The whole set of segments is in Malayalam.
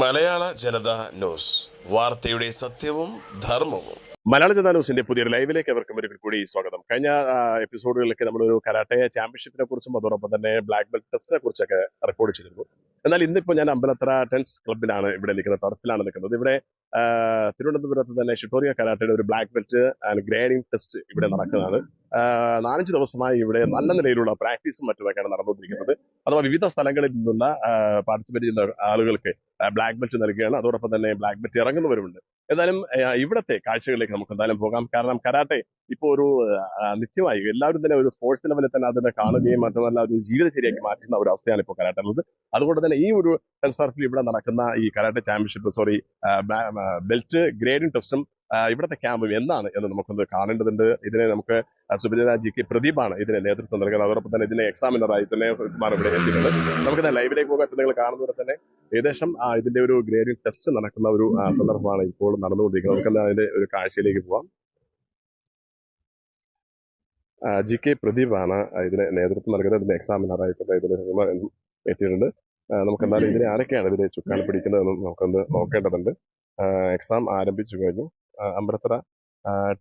മലയാള ജനത ന്യൂസ്. വാർത്തയുടെ സത്യവും ധർമ്മവും. മലയാള ജനതാ ന്യൂസിന്റെ പുതിയൊരു ലൈവിലേക്ക് അവർക്കും ഒരിക്കൽ കൂടി സ്വാഗതം. കഴിഞ്ഞ എപ്പിസോഡുകളിലൊക്കെ നമ്മളൊരു കരാട്ടെ ചാമ്പ്യൻഷിപ്പിനെ കുറിച്ചും അതോടൊപ്പം തന്നെ ബ്ലാക്ക് ബെൽറ്റ് ടെസ്റ്റിനെ കുറിച്ചൊക്കെ റെക്കോർഡ് ചെയ്തിരുന്നു. എന്നാൽ ഇന്നിപ്പോൾ ഞാൻ അമ്പലത്ര ടെൻസ് ക്ലബിലാണ് ഇവിടെ നിൽക്കുന്നത് ടർഫിലാണ് നിൽക്കുന്നത്. ഇവിടെ തിരുവനന്തപുരത്ത് തന്നെ ഷിട്ടോറിയ കരാട്ടയുടെ ഒരു black belt and grading test ഇവിടെ നടക്കുന്നതാണ്. നാലഞ്ച് ദിവസമായി ഇവിടെ നല്ല നിലയിലുള്ള പ്രാക്ടീസും മറ്റുമൊക്കെയാണ് നടന്നുകൊണ്ടിരിക്കുന്നത്. അഥവാ വിവിധ സ്ഥലങ്ങളിൽ നിന്നുള്ള പാർട്ടിസിപ്പേറ്റ് ചെയ്യുന്ന ആളുകൾക്ക് ബ്ലാക്ക് ബെൽറ്റ് നൽകുകയാണ്. അതോടൊപ്പം തന്നെ ബ്ലാക്ക് ബെൽറ്റ് ഇറങ്ങുന്നവരുണ്ട് എന്നാലും ഇവിടത്തെ കാഴ്ചകളിലേക്ക് നമുക്ക് എന്തായാലും പോകാം. കാരണം കരാട്ടെ ഇപ്പോൾ ഒരു നിത്യമായി എല്ലാവരും തന്നെ ഒരു സ്പോർട്സ് ലെവലിൽ തന്നെ അതിനെ കാണുകയും മാത്രമല്ല ഒരു ജീവിതചര്യയാക്കി മാറ്റുന്ന ഒരു അവസ്ഥയാണ് ഇപ്പോൾ കരാട്ടെ ഉള്ളത്. അതുകൊണ്ട് തന്നെ ഈ ഒരു ടെൻസർഫിൽ ഇവിടെ നടക്കുന്ന ഈ karate championship sorry belt grading ടെസ്റ്റും ഇവിടുത്തെ ക്യാമ്പ് എന്താണ് എന്ന് നമുക്കൊന്ന് കാണേണ്ടതുണ്ട്. ഇതിനെ നമുക്ക് സുബിര ജി കെ പ്രദീപാണ് ഇതിനെ നേതൃത്വം നൽകുന്നത്. അതോടൊപ്പം തന്നെ ഇതിനെ എക്സാമിനറായി തന്നെ ഇവിടെ എത്തിയിട്ടുണ്ട്. നമുക്ക് ലൈവിലേക്ക് പോകാൻ നിങ്ങൾ കാണുന്നവരെ തന്നെ ഏകദേശം ഇതിന്റെ ഒരു ഗ്രേഡിംഗ് ടെസ്റ്റ് നടക്കുന്ന ഒരു സന്ദർഭമാണ് ഇപ്പോൾ നടന്നുകൊണ്ടിരിക്കുന്നത്. നമുക്ക് അതിന്റെ ഒരു കാഴ്ചയിലേക്ക് പോവാം. ജി കെ പ്രദീപാണ് ഇതിനെ നേതൃത്വം നൽകുന്നത്. ഇതിന്റെ എക്സാമിനറായി തന്നെ ഇതിന് എത്തിയിട്ടുണ്ട്. നമുക്ക് എന്തായാലും ഇതിനെ ആരൊക്കെയാണ് ഇതിനെ ചുക്കാൻ പിടിക്കുന്നതെന്നും നമുക്കൊന്ന് നോക്കേണ്ടതുണ്ട്. എക്സാം ആരംഭിച്ചു കഴിഞ്ഞു. അമ്പലത്തറ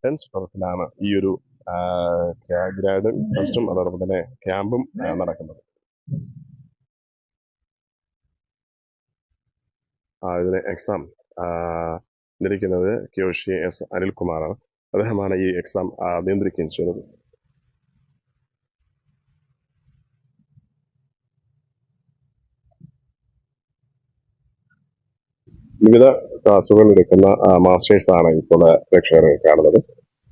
ടെൻസ് ടർഫിലാണ് ഈ ഒരു ഗ്രാഡും ടെസ്റ്റും അതോടൊപ്പം തന്നെ ക്യാമ്പും നടക്കുന്നത്. ഇതിന് എക്സാം നിരീക്കുന്നത് ക്യോഷി എസ് അനിൽകുമാറാണ്. അദ്ദേഹമാണ് ഈ എക്സാം നിയന്ത്രിക്കുകയും ചെയ്യുന്നത് വിവിധ ക്ലാസ്സുകൾ എടുക്കുന്ന മാസ്റ്റേഴ്സ് ആണ് ഇപ്പോൾ പ്രേക്ഷകർ കാണുന്നത്.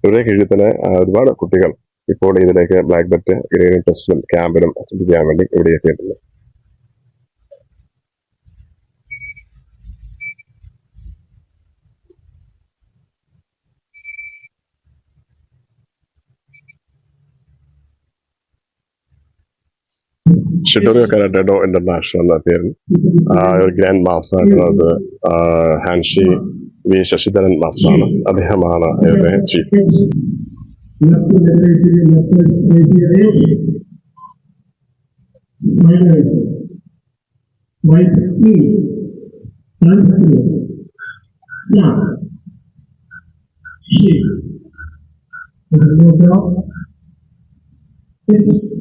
ഇവരുടെ കീഴിൽ തന്നെ ഒരുപാട് കുട്ടികൾ ഇപ്പോൾ ഇതിലേക്ക് ബ്ലാക്ക് ബെൽറ്റ് ഗ്രേഡിംഗ് ടെസ്റ്റിലും ക്യാമ്പിലും അറ്റൻഡ് ചെയ്യാൻ വേണ്ടി ഇവിടെ എത്തിയിട്ടുണ്ട്. ഷിഡോറിയോ കരാട്ടേഡോ ഇന്റർനാഷണൽ എന്ന പേരിൽ ആ, ഒരു ഗ്രാൻഡ് മാസ്റ്റർ ആയിട്ടുള്ളത് ആ, ഹാൻഷി വി ശശിധരൻ മാസ്റ്ററാണ് അദ്ദേഹമാണ് ഇതിന്റെ chief left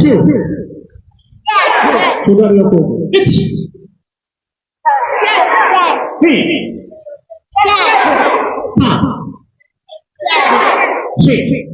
two. Lugar Yakobo. It's three. Five. Six.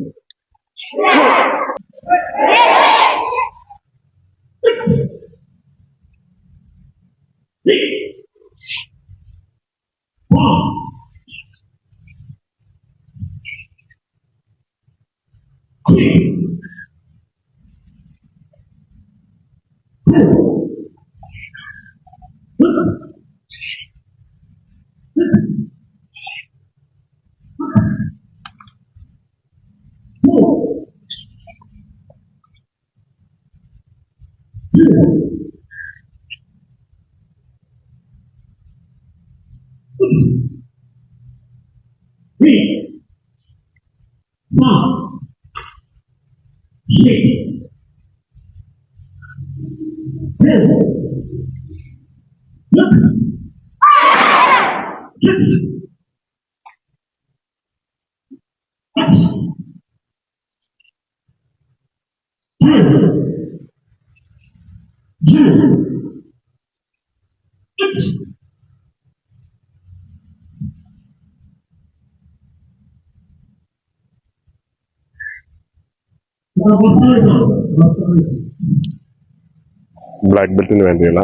Black ബെൽറ്റിന് വേണ്ടിയുള്ള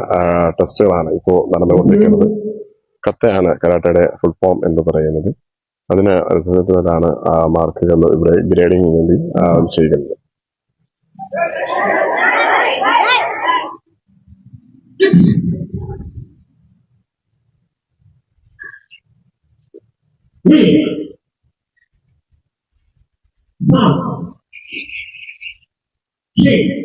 ടെസ്റ്റുകളാണ് ഇപ്പോൾ നടന്നുകൊണ്ടിരിക്കുന്നത്. കത്തയാണ് കരാട്ടയുടെ ഫുൾ ഫോം എന്ന് പറയുന്നത്. അതിന് അനുസരിച്ചാണ് മാർക്കുകൾ ഇവിടെ ഗ്രേഡിംഗിന് വേണ്ടി നിശ്ചയിക്കുന്നത് Yeah. Yeah.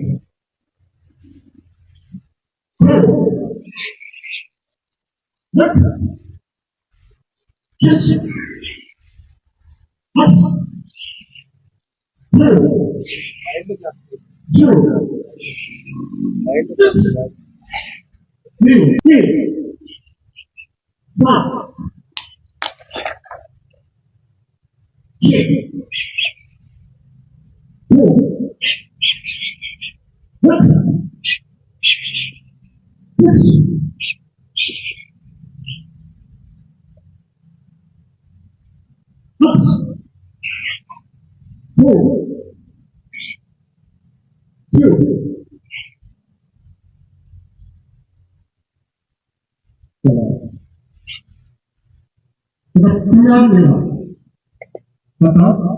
までは、また、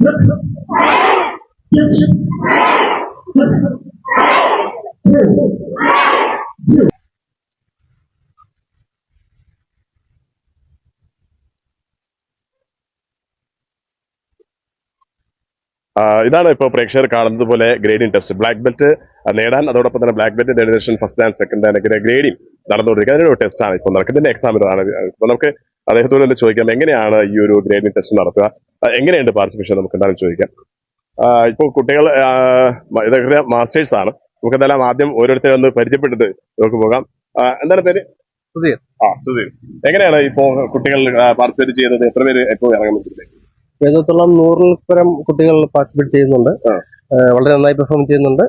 Yes. Yes. Yes. Yes. ഇതാണ് ഇപ്പോൾ പ്രേക്ഷകർ കാണുന്നത് പോലെ ഗ്രേഡിംഗ് ടെസ്റ്റ് ബ്ലാക്ക് ബെൽറ്റ് നേടാൻ അതോടൊപ്പം തന്നെ black belt ഡെഡിനേഷൻ first and second and grading നടന്നുകൊണ്ടിരിക്കുക അതിനൊരു ടെസ്റ്റാണ് ഇപ്പോൾ നടക്കുന്നതിന്റെ എക്സാമിനാണ് ഇപ്പോൾ നമുക്ക് അദ്ദേഹത്തോട് തന്നെ ചോദിക്കാം എങ്ങനെയാണ് ഈ ഒരു ഗ്രേഡിംഗ് ടെസ്റ്റ് നടത്തുക? എങ്ങനെയുണ്ട് പാർട്ടിസിപ്പേഷൻ നമുക്ക് എന്തായാലും ചോദിക്കാം. ഇപ്പോൾ കുട്ടികൾ ഇതൊക്കെ മാസ്റ്റേഴ്സ് ആണ്. നമുക്ക് എന്തായാലും ആദ്യം ഓരോരുത്തരെ ഒന്ന് പരിചയപ്പെട്ടിട്ട് നമുക്ക് പോകാം. എന്താണ് പേര്? സുധീർ. ആ സുധീർ. എങ്ങനെയാണ് ഇപ്പോൾ കുട്ടികൾ പാർട്ടിസിപ്പേറ്റ് ചെയ്യുന്നത്? എത്ര പേര് ഇപ്പോൾ ഇറങ്ങുന്നു വേദത്തോളം നൂറിൽ പരം കുട്ടികൾ പാർട്ടിസിപ്പേറ്റ് ചെയ്യുന്നുണ്ട്. വളരെ നന്നായി പെർഫോം ചെയ്യുന്നുണ്ട്.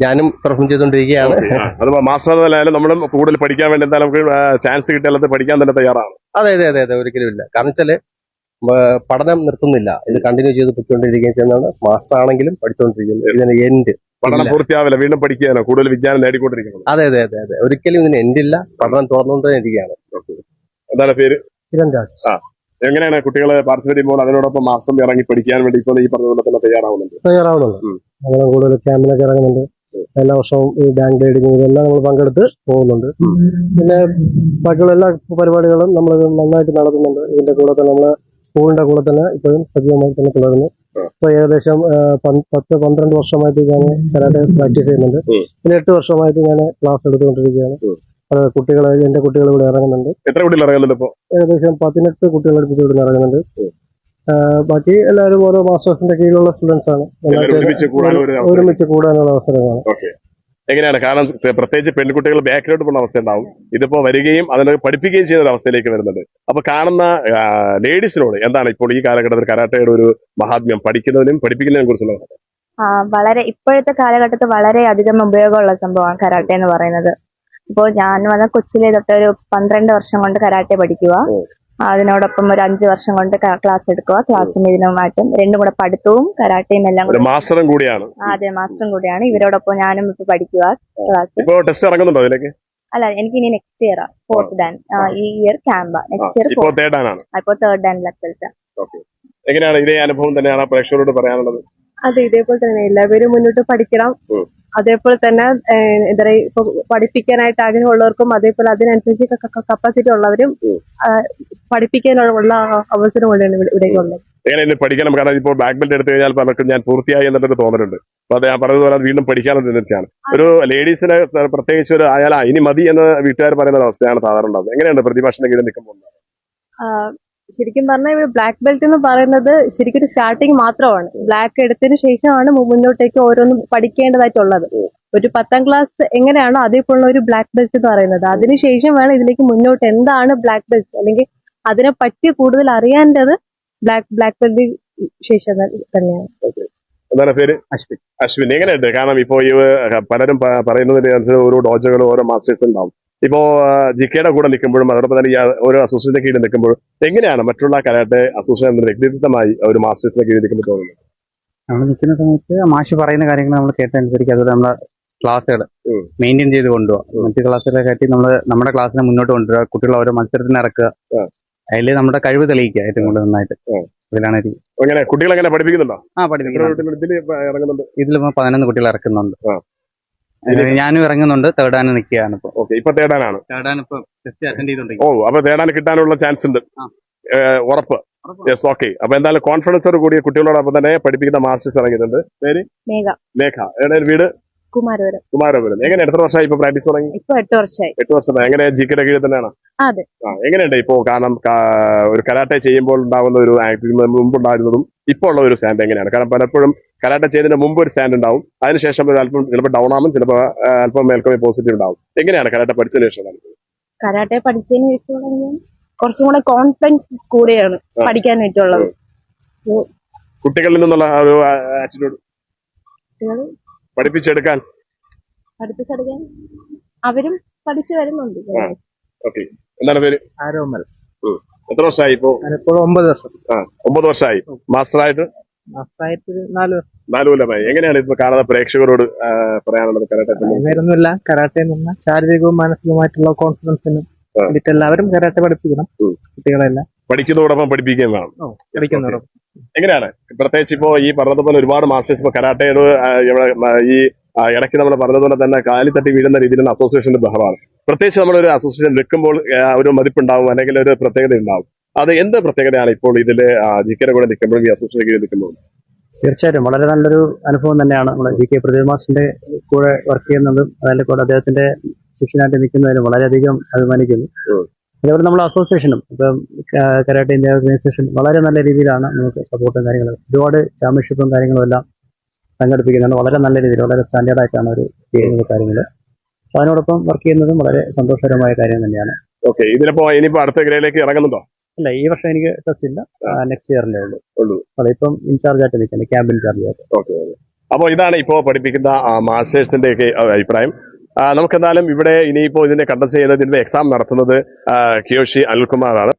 ഞാനും പെർഫോം ചെയ്തുകൊണ്ടിരിക്കുകയാണ്. അത് മാസ്റ്റർ നമ്മളും കൂടുതൽ പഠിക്കാൻ വേണ്ടി എന്തായാലും നമുക്ക് ചാൻസ് കിട്ടിയാൽ പഠിക്കാൻ തന്നെ തയ്യാറാണ്. അതെ അതെ അതെ അതെ ഒരിക്കലും ഇല്ല. കാരണം വെച്ചാൽ പഠനം നിർത്തുന്നില്ല. ഇത് കണ്ടിന്യൂ ചെയ്ത് പൊയ്ക്കൊണ്ടിരിക്കുകയും ചെയ്യുന്നതാണ്. മാസ്റ്റർ ആണെങ്കിലും പഠിച്ചുകൊണ്ടിരിക്കുന്നു. ഇതിന് എൻഡ് പഠനം പൂർത്തിയാവില്ല. വീണ്ടും പഠിക്കാനോ കൂടുതൽ വിജ്ഞാനം നേടിക്കൊണ്ടിരിക്കുന്നത് അതെ അതെ അതെ അതെ. ഒരിക്കലും ഇതിന് എൻഡില്ല പഠനം തുറന്നുകൊണ്ടേ ഇരിക്കുകയാണ്. എന്താണ് പേര്? കിരൺ രാജ് ആ. എങ്ങനെയാണ് കുട്ടികളെ പാർട്ടിസിപ്പേറ്റ് ചെയ്യുമ്പോൾ അതിനോടൊപ്പം മാസം ഇറങ്ങി പഠിക്കാൻ വേണ്ടി ഇപ്പോൾ ഈ പറഞ്ഞ പോലെ തന്നെ തയ്യാറാവുന്നുണ്ട്? തയ്യാറാവുന്നുണ്ട്. അങ്ങനെ കൂടുതൽ ക്യാമ്പിലൊക്കെ ഇറങ്ങുന്നുണ്ട്. എല്ലാ വർഷവും ഈ ബാങ്ക് ഡേഡിങ് ഇതെല്ലാം നമ്മൾ പങ്കെടുത്ത് പോകുന്നുണ്ട്. പിന്നെ ബാക്കിയുള്ള എല്ലാ പരിപാടികളും നമ്മൾ നന്നായിട്ട് നടത്തുന്നുണ്ട്. ഇതിന്റെ കൂടെ തന്നെ നമ്മൾ സ്കൂളിന്റെ കൂടെ തന്നെ ഇപ്പോഴും സജീവമായി തന്നെ തുടരുന്നു. ഇപ്പൊ ഏകദേശം പത്ത് പന്ത്രണ്ട് വർഷമായിട്ട് ഞാൻ കരാട്ടെ പ്രാക്ടീസ് ചെയ്യുന്നുണ്ട്. പിന്നെ എട്ട് വർഷമായിട്ട് ഞാൻ ക്ലാസ് എടുത്തുകൊണ്ടിരിക്കുകയാണ്. അത് കുട്ടികൾ എന്റെ കുട്ടികൾ ഇവിടെ ഇറങ്ങുന്നുണ്ട്. എത്ര കുട്ടികൾ ഇറങ്ങുന്നുണ്ട് ഇപ്പോൾ ഏകദേശം പതിനെട്ട് കുട്ടികൾ അടുപ്പിച്ച് ഇവിടെ ഇറങ്ങുന്നുണ്ട്. ബാക്കി എല്ലാവരും ഓരോ മാസ്റ്റേഴ്സിന്റെ കീഴിലുള്ള സ്റ്റുഡൻസ് ആണ്. ഒരുമിച്ച് കൂടാനുള്ള അവസരമാണ്. എങ്ങനെയാണ്? കാരണം പ്രത്യേകിച്ച് പെൺകുട്ടികൾ ബാക്കിലോട്ട് പോകുന്ന അവസ്ഥ ഉണ്ടാവും. ഇതിപ്പോ വരികയും അതിനെ പഠിപ്പിക്കുകയും ചെയ്യുന്ന ഒരു അവസ്ഥയിലേക്ക് വരുന്നുണ്ട്. അപ്പൊ കാണുന്ന ലേഡീസിനോട് എന്താണ് ഇപ്പോൾ ഈ കാലഘട്ടത്തിൽ കരാട്ടയുടെ ഒരു മഹാത്മ്യം? പഠിക്കുന്നതിനും പഠിപ്പിക്കുന്നതിനെ കുറിച്ചുള്ള വളരെ ഇപ്പോഴത്തെ കാലഘട്ടത്തിൽ വളരെ അധികം ഉപയോഗമുള്ള സംഭവമാണ് കരാട്ടെ എന്ന് പറയുന്നത്. ഇപ്പോൾ ഞാൻ വന്ന കൊച്ചിലെ തൊട്ട് ഒരു പന്ത്രണ്ട് വർഷം കൊണ്ട് കരാട്ടെ പഠിക്കുക. അതിനോടൊപ്പം ഒരു അഞ്ചു വർഷം കൊണ്ട് ക്ലാസ് എടുക്കുക ക്ലാസ്സും ഇതിനുമായിട്ടും രണ്ടും കൂടെ പഠിത്തവും കരാട്ടയും എല്ലാം ഒരു കൂടെ മാസ്റ്ററും കൂടിയാണ്. അതെ മാസ്റ്ററും കൂടിയാണ്. ഇവരോടൊപ്പം ഞാനും ഇപ്പൊ പഠിക്കുക ക്ലാസ് ഇപ്പോ ടെസ്റ്റ് ഇറങ്ങുന്നുണ്ടോ അതിലേക്ക്? അല്ല എനിക്ക് ഇനി നെക്സ്റ്റ് ഇയർ ഫോർത്ത് ഡാൻ ഈ ഇയർ ക്യാമ്പ നെക്സ്റ്റ് ഇയർ ഇപ്പോ തേർഡ് ഡാൻ ലെവൽസ് എങ്ങനെയാണ് ഇതേ അനുഭവം തന്നെയാണ് പ്രേക്ഷകരോട് പറയാനുള്ളത്? അതെ ഇതേപോലെ തന്നെ. എല്ലാവരും മുന്നോട്ട് പഠിക്കണം. അതേപോലെ തന്നെ എന്താ പറയുക ഇപ്പൊ പഠിപ്പിക്കാനായിട്ട് ആഗ്രഹമുള്ളവർക്കും അതേപോലെ അതിനനുസരിച്ച് കപ്പാസിറ്റി ഉള്ളവരും പഠിപ്പിക്കാനുള്ള അവസരം കൂടെയാണ് ഇവിടെ ഇവിടേക്കുള്ളത് എങ്ങനെ പഠിക്കണം? കാരണം ഇപ്പോൾ ബ്ലാക്ക് ബെൽറ്റ് എടുത്തു കഴിഞ്ഞാൽ പലർക്കും ഞാൻ പൂർത്തിയായി എന്നൊരു തോന്നലുണ്ട്. അപ്പൊ അത് ഞാൻ പറഞ്ഞതുപോലെ അത് വീണ്ടും പഠിക്കാനുള്ള തീർച്ചയാണ് ഒരു ലേഡീസിന് പ്രത്യേകിച്ച് ഒരു അയാൾ ഇനി മതി എന്ന് വീട്ടുകാർ പറയുന്ന ഒരു അവസ്ഥയാണ് സാധാരണ ഉണ്ടാകുന്നത് എങ്ങനെയുണ്ട് പ്രതിഭാഷന്റെ കീഴിൽ നിൽക്കുമ്പോൾ ശരിക്കും പറഞ്ഞാൽ ഇവിടെ ബ്ലാക്ക് ബെൽറ്റ് എന്ന് പറയുന്നത് ശരിക്കും ഒരു സ്റ്റാർട്ടിങ് മാത്രമാണ്. ബ്ലാക്ക് എടുത്തതിന് ശേഷമാണ് മുന്നോട്ടേക്ക് ഓരോന്നും പഠിക്കേണ്ടതായിട്ടുള്ളത്. ഒരു പത്താം ക്ലാസ് എങ്ങനെയാണോ അതേപോലുള്ള ഒരു ബ്ലാക്ക് ബെൽറ്റ് എന്ന് പറയുന്നത്. അതിനുശേഷം വേണം ഇതിലേക്ക് മുന്നോട്ട് എന്താണ് ബ്ലാക്ക് ബെൽറ്റ് അല്ലെങ്കിൽ അതിനെ പറ്റി കൂടുതൽ അറിയേണ്ടത് ബ്ലാക്ക് ബ്ലാക്ക് ബെൽറ്റ് ശേഷം തന്നെയാണ്. എന്താണ് പേര്? അശ്വിൻ. അശ്വിൻ. എങ്ങനെയുണ്ട്? കാരണം ഇപ്പോൾ ഈ പലരും പറയുന്നതിന്റെ പറയുന്നതിന് അനുസരിച്ച് ഓരോ ഡോജകളും ഓരോ മാസ്റ്റേഴ്സ് ഉണ്ടാവും. ഇപ്പോ ജിക്കയുടെ കൂടെ നിൽക്കുമ്പോഴും അതോടൊപ്പം തന്നെ ഈ ഓരോ അസോസിയേഷന്റെ കീഴിൽ നിൽക്കുമ്പോഴും എങ്ങനെയാണ് മറ്റുള്ള കരാട്ടെ അസോസിയേഷൻ എന്ന വ്യക്തിത്വമായി ഒരു മാസ്റ്റേഴ്സിന്റെ കീഴിൽ നിൽക്കുമ്പോൾ തോന്നുന്നത്? നമ്മൾ നിൽക്കുന്ന സമയത്ത് മാഷ് പറയുന്ന കാര്യങ്ങൾ നമ്മൾ കേട്ടനുസരിച്ച് അതുപോലെ നമ്മളെ ക്ലാസ്സുകൾ. മെയിന്റെയിൻ ചെയ്ത് കൊണ്ടുപോകുക മറ്റു ക്ലാസ്സുകളെ കാട്ടി നമ്മൾ നമ്മുടെ ക്ലാസ്സിനെ മുന്നോട്ട് കൊണ്ടുവരിക കുട്ടികൾ ഓരോ മത്സരത്തിന് ഇറക്കുക. അതിൽ നമ്മുടെ കഴിവ് തെളിയിക്കുക ഏറ്റവും കൂടുതൽ നന്നായിട്ട്. ഇതിലാണ് ഒരു കുട്ടികളെ പഠിപ്പിക്കുന്നുണ്ടോ? ആ പഠിപ്പിക്കുന്നുണ്ട്. ഇതിൽ പതിനൊന്ന് കുട്ടികൾ ഇറക്കുന്നുണ്ട്. ഞാനും ഇറങ്ങുന്നുണ്ട്. തേർഡാന് നിൽക്കുകയാണ് ഇപ്പോൾ ഓക്കെ ഇപ്പൊ തേടാനാണ് തേർഡാൻ ഇപ്പൊ ടെസ്റ്റ് അറ്റൻഡ് ഓ അപ്പൊ തേടാൻ കിട്ടാനുള്ള ചാൻസ് ഉണ്ട്. ഉറപ്പ്. യെസ് ഓക്കെ അപ്പൊ എന്തായാലും കോൺഫിഡൻസോട് കൂടിയ കുട്ടികളോടൊപ്പം തന്നെ പഠിപ്പിക്കുന്ന മാസ്റ്റേഴ്സ് ഇറങ്ങിയിട്ടുണ്ട്. പേര്? മേഘ. മേഘ. എവിടെ വീട്? കുമാരപുരം. കുമാരപുരം. എങ്ങനെ എത്ര വർഷമായി ഇപ്പൊ പ്രാക്ടീസ് തുടങ്ങി? ഇപ്പൊ എട്ട് വർഷമായി. എട്ട് വർഷം. എങ്ങനെ ജിക്കയുടെ കീഴിൽ തന്നെയാണ്? അതെ. ആ എങ്ങനെയുണ്ട് ഇപ്പോ കാരണം ഒരു കരാട്ടെ ചെയ്യുമ്പോൾ ഉണ്ടാവുന്ന ഒരു ആക്ടിവിറ്റി മുമ്പ് ഉണ്ടായിരുന്നതും ഇപ്പോ ഉള്ള ഒരു സ്റ്റാൻഡ് എങ്ങനെയാണ്? കാരണം പലപ്പോഴും കരാട്ടെ ചെയ്തതിന് മുമ്പ് ഒരു സ്റ്റാൻഡ് ഉണ്ടാവും. അതിനുശേഷം ഒരു അല്പം ചിലപ്പോൾ ഡൗൺ ആവും ചിലപ്പോൾ അല്പം മേൽക്കമേ പോസിറ്റീവ് ഉണ്ടാവും. എങ്ങനെയാണ് കരാട്ടെ പഠിച്ചതിന് ശേഷം കരാട്ടെ പഠിച്ചതിന് ശേഷം കുറച്ചും കൂടെ കോൺഫിഡൻസ് കൂടെയാണ് പഠിക്കാൻ പഠിക്കാനായിട്ടുള്ളത് കുട്ടികളിൽ നിന്നുള്ള ഒരു ആറ്റിറ്റ്യൂഡ് പഠിപ്പിച്ചെടുക്കാൻ? പഠിപ്പിച്ചെടുക്കാൻ അവരും പഠിച്ചു വരുന്നുണ്ട്. ഓക്കെ എന്താണ് പേര്? ആരോമൽ. എത്ര വർഷമായി ഇപ്പോ? ഒമ്പത് വർഷം. ആ ഒമ്പത് വർഷമായി. മാസ്റ്ററായിട്ട് നാല് കൊല്ലമായി എങ്ങനെയാണ് ഇപ്പൊ കാണുന്ന പ്രേക്ഷകരോട് പറയാനുള്ളത് കരാട്ടെ സംബന്ധിച്ച്? വേറൊന്നുമില്ല. കരാട്ടെ പറഞ്ഞാൽ ശാരീരികവും മാനസികവുമായിട്ടുള്ള കോൺഫിഡൻസിനും വേണ്ടിട്ട് എല്ലാവരും കരാട്ടെ പഠിപ്പിക്കണം. കുട്ടികളെല്ലാം. പഠിക്കുന്നതോടൊപ്പം പഠിപ്പിക്കുകയും വേണം എങ്ങനെയാണ്? പ്രത്യേകിച്ച് ഇപ്പോ ഈ പറഞ്ഞതുപോലെ ഒരുപാട് മാസ്റ്റേഴ്സ് ഇപ്പൊ കരാട്ടയോട് ഈ ഇടയ്ക്ക് നമ്മൾ പറഞ്ഞതുപോലെ തന്നെ കാലി തട്ടി വീഴുന്ന രീതിയിലുള്ള അസോസിയേഷന്റെ ബഹളമാണ്. പ്രത്യേകിച്ച് നമ്മളൊരു അസോസിയേഷൻ വെക്കുമ്പോൾ ഒരു മതിപ്പുണ്ടാവും അല്ലെങ്കിൽ ഒരു പ്രത്യേകത ഉണ്ടാവും. അത് എന്ത് പ്രത്യേകതയാണ് ഇപ്പോൾ ഇതിൽ ജിക്കയുടെ കൂടെ നിൽക്കുമ്പോഴും ഈ അസോസിയേഷൻ കീഴിൽ നിൽക്കുമ്പോൾ തീർച്ചയായിട്ടും. വളരെ നല്ലൊരു അനുഭവം തന്നെയാണ് നമ്മൾ ജി കെ പ്രതിമാസിന്റെ കൂടെ വർക്ക് ചെയ്യുന്നതും അതിന്റെ കൂടെ അദ്ദേഹത്തിന്റെ ശിഷ്യനായിട്ട് നിൽക്കുന്നതിലും വളരെയധികം അഭിമാനിക്കുന്നു. അതേപോലെ നമ്മൾ അസോസിയേഷനും ഇപ്പം കരാട്ടെ ഇന്ത്യ ഓർഗനൈസേഷൻ വളരെ നല്ല രീതിയിലാണ് നമുക്ക് സപ്പോർട്ടും കാര്യങ്ങളും ഒരുപാട് ചാമ്പ്യൻഷിപ്പും കാര്യങ്ങളും എല്ലാം സംഘടിപ്പിക്കുന്നുണ്ട്. വളരെ നല്ല രീതിയിൽ വളരെ സ്റ്റാൻഡേർഡായിട്ടാണ് അവർ ചെയ്യുന്നത് കാര്യങ്ങൾ അതിനോടൊപ്പം വർക്ക് ചെയ്യുന്നതും വളരെ സന്തോഷകരമായ കാര്യം തന്നെയാണ്. ഓക്കെ ഇതിലിപ്പോ ഇനിയിപ്പോ അടുത്ത ഗ്രേയിലേക്ക് ഇറങ്ങുന്നുണ്ടോ? അല്ല ഈ വർഷം എനിക്ക് ടെസ്റ്റ് ഇല്ല. നെക്സ്റ്റ് ഇയറിലേ ഉള്ളൂ. ഉള്ളൂ. അതെ ഇപ്പം ഇൻചാർജ് ആയിട്ട് നിൽക്കുന്നത് ക്യാമ്പ് ഇൻചാർജ് ആയിട്ട്. ഓക്കെ അപ്പോൾ ഇതാണ് ഇപ്പോൾ പഠിപ്പിക്കുന്ന മാസ്റ്റേഴ്സിന്റെ ഒക്കെ അഭിപ്രായം. നമുക്കെന്നാലും നമുക്കെന്തായാലും ഇവിടെ ഇനിയിപ്പോ ഇതിനെ കണ്ടക്ട് ചെയ്യുന്നത് ഇതിന്റെ എക്സാം നടത്തുന്നത് കിയോഷി അനിൽകുമാറാണ്.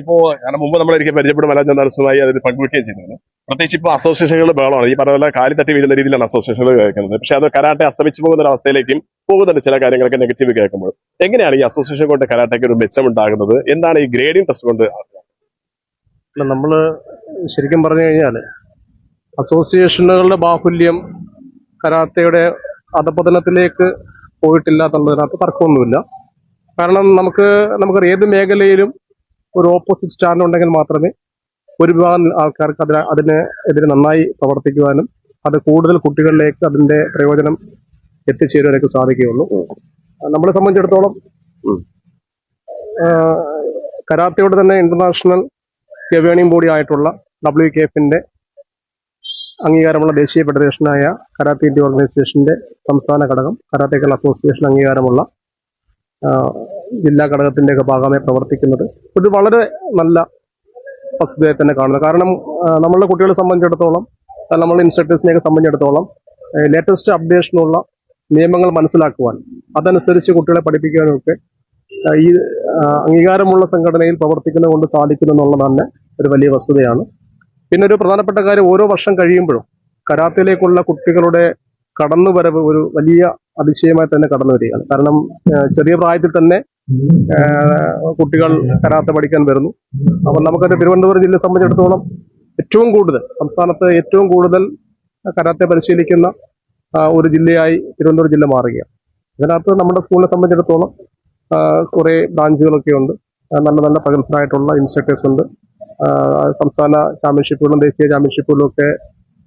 ഇപ്പോ കാരണം മുമ്പ് നമ്മൾ എനിക്ക് പരിചയപ്പെടും എല്ലാ ജേർണലിസ്റ്റുമായി അതിൽ പങ്കുവയ്ക്കുകയും ചെയ്തിരുന്നു. പ്രത്യേകിച്ച് ഇപ്പോൾ അസോസിയേഷനുകൾ ബഹളമാണ്. ഈ പറഞ്ഞ പോലെ കാലി തട്ടി വീഴുന്ന രീതിയിലാണ് അസോസിയേഷനുകൾ കേൾക്കുന്നത്. പക്ഷെ അത് കരാട്ടെ അസ്തമിച്ചു പോകുന്ന ഒരു അവസ്ഥയിലേക്കും പോകുന്നുണ്ട് ചില കാര്യങ്ങളൊക്കെ നെഗറ്റീവ് കേൾക്കുമ്പോൾ. എങ്ങനെയാണ് ഈ അസോസിയേഷൻ കൊണ്ട് കരാട്ടയ്ക്ക് ഒരു മെച്ചമുണ്ടാകുന്നത്? എന്താണ് ഈ ഗ്രേഡിംഗ് ടെസ്റ്റ് കൊണ്ട്? നമ്മൾ ശരിക്കും പറഞ്ഞു കഴിഞ്ഞാൽ അസോസിയേഷനുകളുടെ ബാഹുല്യം കരാത്തയുടെ അധപതനത്തിലേക്ക് പോയിട്ടില്ല എന്നുള്ളതിനകത്ത് തർക്കമൊന്നുമില്ല. കാരണം നമുക്ക് നമുക്ക് ഏത് മേഖലയിലും ഒരു ഓപ്പോസിറ്റ് സ്റ്റാൻഡ് ഉണ്ടെങ്കിൽ മാത്രമേ ഒരു വിഭാഗം ആൾക്കാർക്ക് അതിന് അതിന് എതിരെ നന്നായി പ്രവർത്തിക്കുവാനും അത് കൂടുതൽ കുട്ടികളിലേക്ക് അതിന്റെ പ്രയോജനം എത്തിച്ചേരുവാനൊക്കെ സാധിക്കുകയുള്ളൂ. നമ്മളെ സംബന്ധിച്ചിടത്തോളം. കരാത്തയോട് തന്നെ ഇന്റർനാഷണൽ ഗവേണിംഗ് ബോഡി ആയിട്ടുള്ള ഡബ്ല്യു കെ എഫിന്റെ അംഗീകാരമുള്ള ദേശീയ ഫെഡറേഷനായ കരാത്തി ഇന്ത്യ ഓർഗനൈസേഷന്റെ സംസ്ഥാന ഘടകം കരാത്തേക്കൽ അസോസിയേഷൻ അംഗീകാരമുള്ള ജില്ലാ ഘടകത്തിന്റെയൊക്കെ ഭാഗമായി പ്രവർത്തിക്കുന്നത് ഒരു വളരെ നല്ല വസ്തുതയെ തന്നെ കാണുന്നത് കാരണം നമ്മളുടെ കുട്ടികളെ സംബന്ധിച്ചിടത്തോളം ആ, നമ്മളുടെ ഇൻസ്ട്രക്ടേഴ്സിനെയൊക്കെ സംബന്ധിച്ചിടത്തോളം ലേറ്റസ്റ്റ് അപ്ഡേഷനുള്ള നിയമങ്ങൾ മനസ്സിലാക്കുവാൻ. അതനുസരിച്ച് കുട്ടികളെ പഠിപ്പിക്കാനൊക്കെ ഈ അംഗീകാരമുള്ള സംഘടനയിൽ പ്രവർത്തിക്കുന്നത് കൊണ്ട് സാധിക്കുന്നു എന്നുള്ളത് തന്നെ ഒരു വലിയ വസ്തുതയാണ്. പിന്നെ ഒരു പ്രധാനപ്പെട്ട കാര്യം ഓരോ വർഷം കഴിയുമ്പോഴും കരാത്തയിലേക്കുള്ള കുട്ടികളുടെ കടന്നുവരവ് ഒരു വലിയ അതിശയമായി തന്നെ കടന്നു വരികയാണ് കാരണം ചെറിയ പ്രായത്തിൽ തന്നെ കുട്ടികൾ കരാത്ത പഠിക്കാൻ വരുന്നു. അപ്പോൾ നമുക്ക് തിരുവനന്തപുരം ജില്ലയെ സംബന്ധിച്ചിടത്തോളം ഏറ്റവും കൂടുതൽ സംസ്ഥാനത്ത് ഏറ്റവും കൂടുതൽ കരാത്തെ പരിശീലിക്കുന്ന ഒരു ജില്ലയായി തിരുവനന്തപുരം ജില്ല മാറുകയാണ്. ഇതിനകത്ത് നമ്മുടെ സ്കൂളിനെ സംബന്ധിച്ചിടത്തോളം കുറേ ബ്രാഞ്ചുകളൊക്കെ ഉണ്ട്. നല്ല നല്ല പ്രഗത്ഭരായിട്ടുള്ള ഇൻസ്ട്രക്ടേഴ്സ് ഉണ്ട്. സംസ്ഥാന ചാമ്പ്യൻഷിപ്പുകളും ദേശീയ ചാമ്പ്യൻഷിപ്പുകളും ഒക്കെ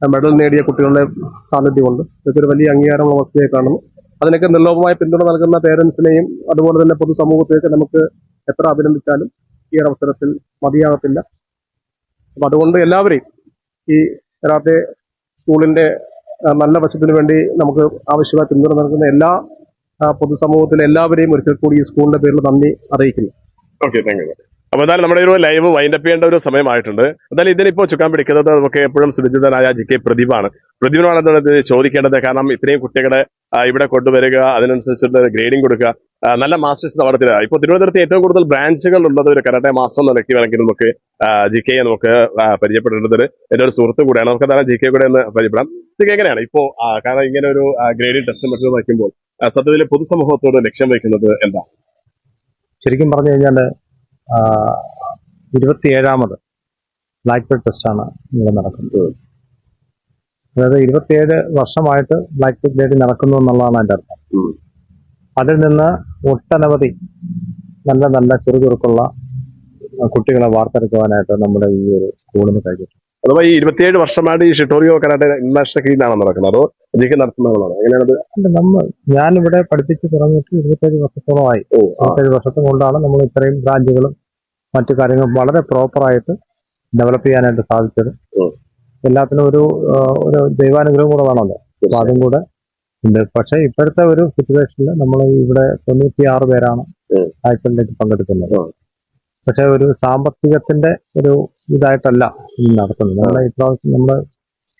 മെഡൽ നേടിയ കുട്ടികളുടെ സാന്നിധ്യമുണ്ട്. ഇതൊക്കെ ഒരു വലിയ അംഗീകാരമുള്ള വസ്തുതയെ കാണുന്നു അതിനൊക്കെ നിർലോഭമായ പിന്തുണ നൽകുന്ന പേരൻസിനെയും അതുപോലെ തന്നെ പൊതുസമൂഹത്തെയൊക്കെ നമുക്ക് എത്ര അഭിനന്ദിച്ചാലും ഈ ഒരു അവസരത്തിൽ മതിയാകത്തില്ല. അപ്പൊ അതുകൊണ്ട് എല്ലാവരെയും ഈ രാത്രി സ്കൂളിന്റെ ആ, നല്ല വശത്തിന് വേണ്ടി നമുക്ക് ആവശ്യമായ പിന്തുണ നൽകുന്ന എല്ലാ പൊതുസമൂഹത്തിലെ എല്ലാവരെയും ഒരിക്കൽ കൂടി ഈ സ്കൂളിന്റെ പേരിൽ നന്ദി അറിയിക്കുന്നു. ഓക്കെ താങ്ക് യു അപ്പൊ എന്തായാലും നമ്മുടെ ഒരു ലൈവ് വൈൻഡപ്പ് ചെയ്യേണ്ട ഒരു സമയമായിട്ടുണ്ട്. എന്തായാലും ഇതിനിപ്പോ ചുക്കാൻ പിടിക്കുന്നത് നമുക്ക് എപ്പോഴും സുരക്ഷിതനായ ജി കെ പ്രദീപാണ് പ്രദീപിനാണ് എന്താണ് ചോദിക്കേണ്ടത്? കാരണം ഇത്രയും കുട്ടികളെ ഇവിടെ കൊണ്ടുവരിക അതിനനുസരിച്ചുള്ള ഗ്രേഡിംഗ് കൊടുക്കുക നല്ല മാസ്റ്റേഴ്സ് നടത്തില്ല ഇപ്പൊ തിരുവനന്തപുരത്ത് ഏറ്റവും കൂടുതൽ ബ്രാഞ്ചുകൾ ഉള്ളത് ഒരു കരാട്ടെ മാസ്റ്റർ എന്ന വ്യക്തി വേണമെങ്കിൽ നമുക്ക് ജി കെ നമുക്ക് പരിചയപ്പെടേണ്ടത് എന്റെ ഒരു സുഹൃത്ത് കൂടെയാണ്. നമുക്ക് ജി കെ കൂടെ ഒന്ന് പരിചയപ്പെടാം. ജി കെ എങ്ങനെയാണ് ഇപ്പോ കാരണം ഇങ്ങനെ ഒരു ഗ്രേഡിംഗ് ടെസ്റ്റ് മറ്റും വയ്ക്കുമ്പോൾ സത്യത്തിൽ പൊതുസമൂഹത്തോട് ലക്ഷ്യം വയ്ക്കുന്നത് എന്താ ശരിക്കും പറഞ്ഞു കഴിഞ്ഞാൽ ഇരുപത്തിയേഴാമത് ബ്ലാക്ക് ബെൽറ്റ് ടെസ്റ്റാണ് ഇവിടെ നടക്കുന്നത്. അതായത് ഇരുപത്തിയേഴ് വർഷമായിട്ട് ബ്ലാക്ക് ബെൽറ്റ് ഗ്രേഡിംഗ് നടക്കുന്നു എന്നുള്ളതാണ് എന്റെ അർത്ഥം. അതിൽ നിന്ന് ഒട്ടനവധി നല്ല നല്ല ചെറുതുറുക്കുള്ള കുട്ടികളെ വാർത്തെടുക്കുവാനായിട്ട് നമ്മുടെ ഈ ഒരു സ്കൂളിന് കഴിഞ്ഞു അഥവാ ഈ ഇരുപത്തിയേഴ് വർഷമായിട്ട് ഈ ഷിട്ടോറിയോ കരാട്ടെ ഇന്റർനാഷണൽ കീഴിലാണ് നടക്കുന്നത്. അതോ അധികം നടത്തുന്നതാണോ? എങ്ങനെയാണത്? നമ്മൾ ഞാനിവിടെ പഠിപ്പിച്ച് തുടങ്ങിയിട്ട് ഇരുപത്തേഴ് വർഷത്തോളമായി. ഇരുപത്തേഴ് വർഷത്തെ കൊണ്ടാണ് നമ്മൾ ഇത്രയും ബ്രാഞ്ചുകളും മറ്റു കാര്യങ്ങളും വളരെ പ്രോപ്പറായിട്ട് ഡെവലപ്പ് ചെയ്യാനായിട്ട് സാധിച്ചത്. എല്ലാത്തിനും ഒരു ഒരു ദൈവാനുഗ്രഹം കൂടെ വേണമല്ലോ. അപ്പൊ അതും കൂടെ ഉണ്ട്. പക്ഷെ ഇപ്പോഴത്തെ ഒരു സിറ്റുവേഷനിൽ നമ്മൾ ഇവിടെ തൊണ്ണൂറ്റി ആറ് പേരാണ്. ആക്സിഡന്റിലേക്ക് പങ്കെടുക്കുന്നത്. പക്ഷെ ഒരു സാമ്പത്തികത്തിന്റെ ഒരു ഇതായിട്ടല്ല ഇനി നടത്തുന്നത്. നമ്മളെ ഇപ്രാവശ്യം നമ്മൾ